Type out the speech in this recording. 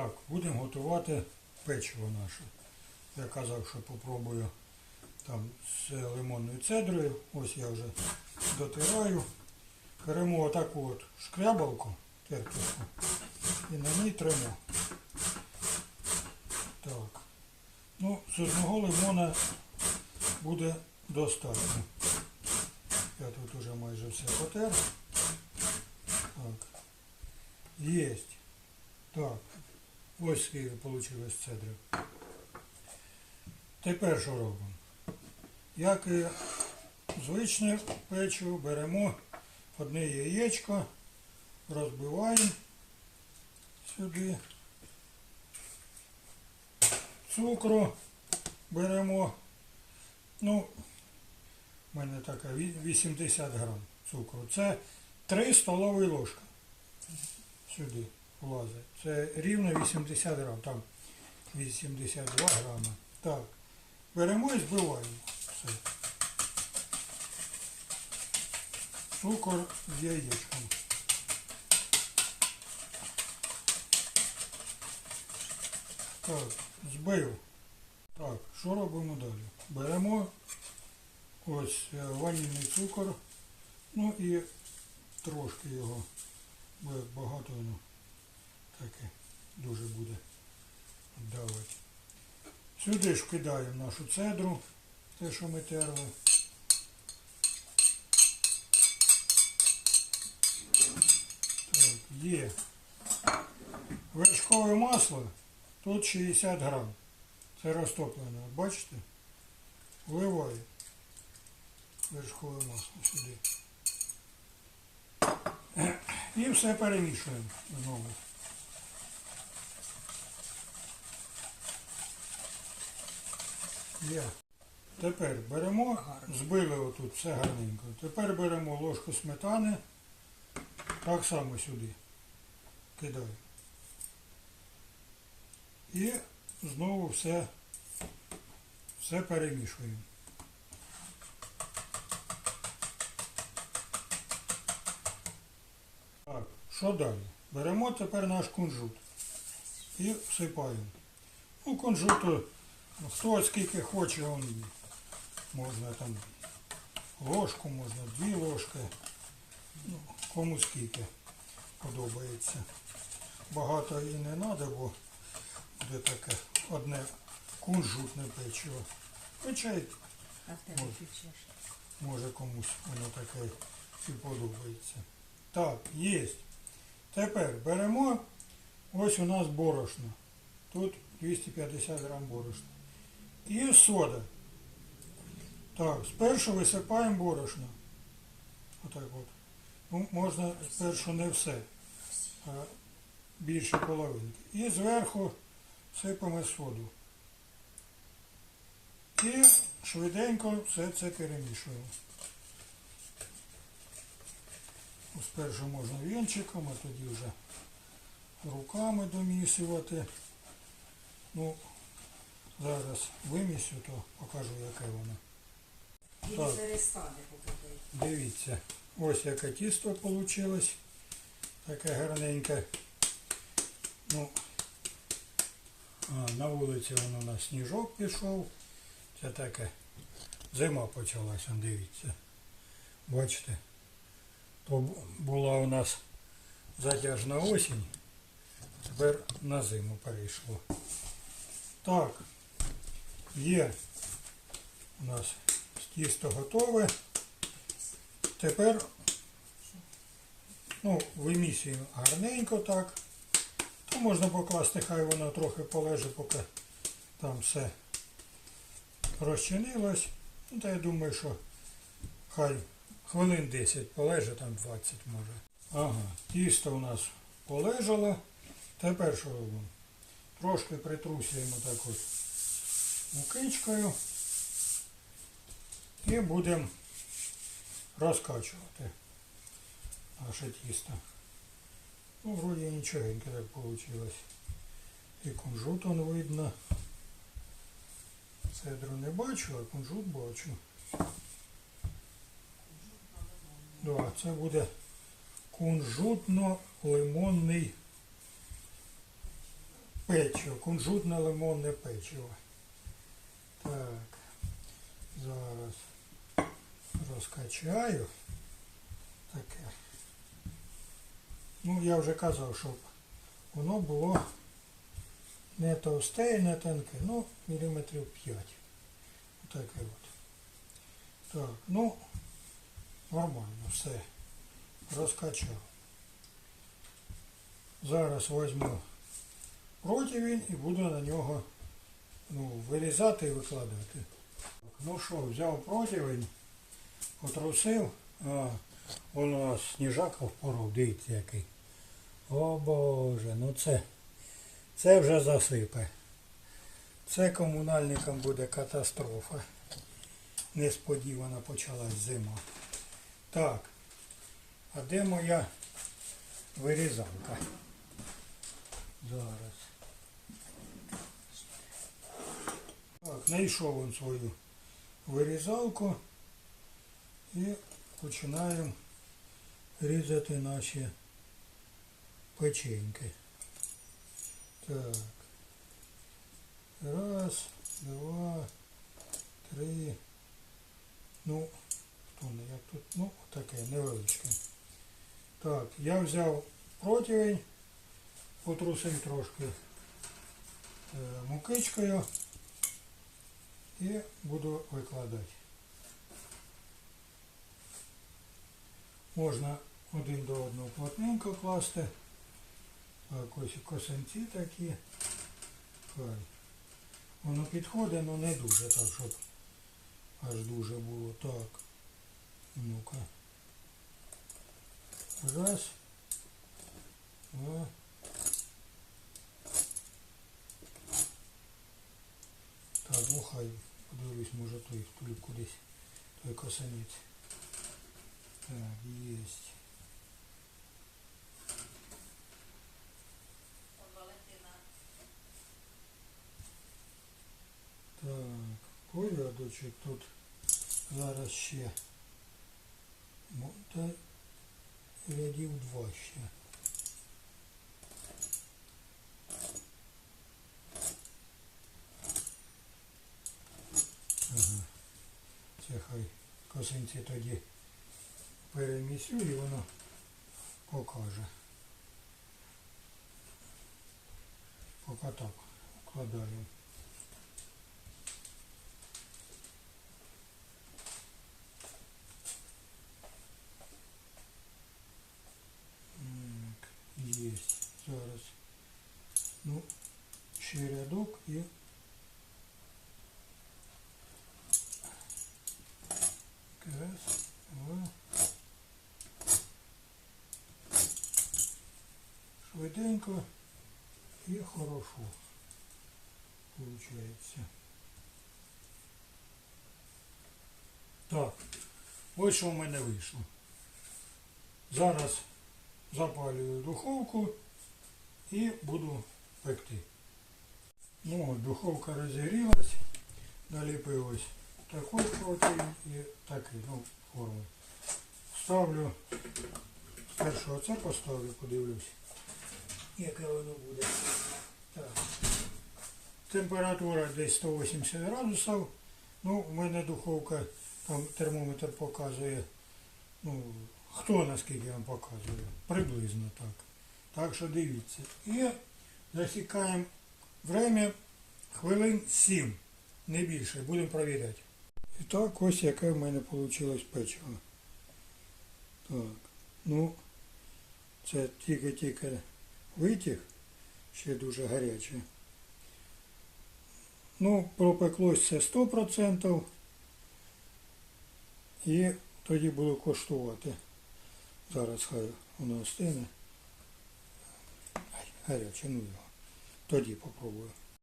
Так, будемо готувати печиво наше. Я казав, що попробую там з лимонною цедрою. Ось я вже дотираю. Беремо отаку от шкрябалку, терпівку, і на ній тремо. Так. Ну, з одного лимона буде достатньо. Я тут уже майже все потер. Так. Єсть. Так. Ось скільки вийшло цедри. Тепер що робимо? Як і звичне печиво, беремо одне яєчко, розбиваємо сюди. Цукру беремо. Ну, в мене така 80 грам цукру. Це 3 столові ложки сюди влазить. Це рівно 80 грам, там 82 грами. Так. Беремо і збиваємо все. Цукор з яєчком. Так, збив. Так, що робимо далі? Беремо ось е, ванільний цукор, ну і трошки його, бо багато воно таке дуже буде давати. Сюди ж кидаємо нашу цедру, те, що ми терли. Так, є. Вершкове масло тут 60 грам. Це розтоплене, бачите? Вливаю вершкове масло сюди. І все перемішуємо знову. Є. Тепер беремо, збили отут все гарненько. Тепер беремо ложку сметани, так само сюди кидаємо. І знову все, все перемішуємо. Так, що далі? Беремо тепер наш кунжут і всипаємо. Ну, кунжуту хто скільки хоче, он можна там ложку, можна дві ложки. Ну, кому скільки подобається. Багато і не треба, бо буде таке одне кунжутне печиво. Хоча й Ой. печеш. може комусь воно таке і подобається. Так, є. Тепер беремо, ось у нас борошно. Тут 250 грам борошна. І сода. Так, спершу висипаємо борошно. Отак от. Ну, можна спершу не все, а більше половинки. І зверху сипемо соду. І швиденько все це перемішуємо. Ну, Спершу можна вінчиком, а тоді вже руками домісувати. Ну, зараз вимісю, то покажу, яке воно. Так. Дивіться, ось яке тісто вийшло. Таке гарненьке. Ну, а, на вулиці воно у нас сніжок пішов. Це таке. Зима почалася, дивіться. Бачите? То була у нас затяжна осінь, тепер на зиму перейшло. Так, є у нас тісто готове. Тепер ну, вимісюємо гарненько так. То можна покласти, хай воно трохи полежить, поки там все розчинилось. Ну, та я думаю, що хай хвилин 10 полежить, там 20 може. Ага, тісто у нас полежало. Тепер що робимо? Трошки притрусюємо так от мукичкою і будемо розкачувати наше тісто. Ну, вроді нічогеньке так вийшло. І кунжут он видно. Цедру не бачу, а кунжут бачу. Да, це буде кунжутно-лимонний печиво, кунжутне лимонне печиво. Так, зараз розкачаю. Таке. Ну, я вже казав, щоб воно було не товсте і не тонке, ну, міліметрів 5. Отаке от. Так, ну, нормально, все. Розкачав. Зараз візьму противень і буду на нього ну, вирізати і викладати. Ну що, взяв противень, потрусив, а он у нас сніжак впоров, дивіться який. О Боже, ну це, це вже засипе. Це комунальникам буде катастрофа. Несподівано почалась зима. Так, а де моя вирізанка? Зараз. Так, знайшов він свою вирізалку і починаємо різати наші печеньки. Так. Раз, два, три. Ну, хто не як тут, ну, таке невеличке. Так, я взяв противень, потрусив трошки е, мукичкою і буду викладати. Можна один до одного плотненько класти. Ось косинці такі. Хай. Воно підходить, але не дуже так, щоб аж дуже було. Так. Ну-ка. Раз. Два. Так, ну хай подивлюсь, може той втулю кудись. Той косанець. Так, єсть. Так, порядочок тут зараз ще. Ну, та рядів два ще. Ага. Це хай косинці тоді перемісю і воно покаже. Поки так вкладаю. Так, Есть. Зараз. Ну, ще рядок і раз, два. Швиденько і хорошо. Получається. Так, ось що в мене вийшло. Зараз запалюю духовку і буду пекти. Ну, духовка розігрілась, наліпилось такий противень і такий, ну, форму. Ставлю, спершу оце поставлю, подивлюсь, яке воно буде. Так. Температура десь 180 градусів. Ну, в мене духовка, там термометр показує, ну, хто наскільки вам показує, приблизно так. Так що дивіться. І засікаємо время хвилин 7, не більше, будемо перевіряти. І так ось яке в мене вийшло печиво. Так, ну, це тільки-тільки витяг, ще дуже гаряче. Ну, пропеклось це 100%. І тоді буду коштувати. Зараз хай воно остине. Гаряче, ну його. Тоді попробую.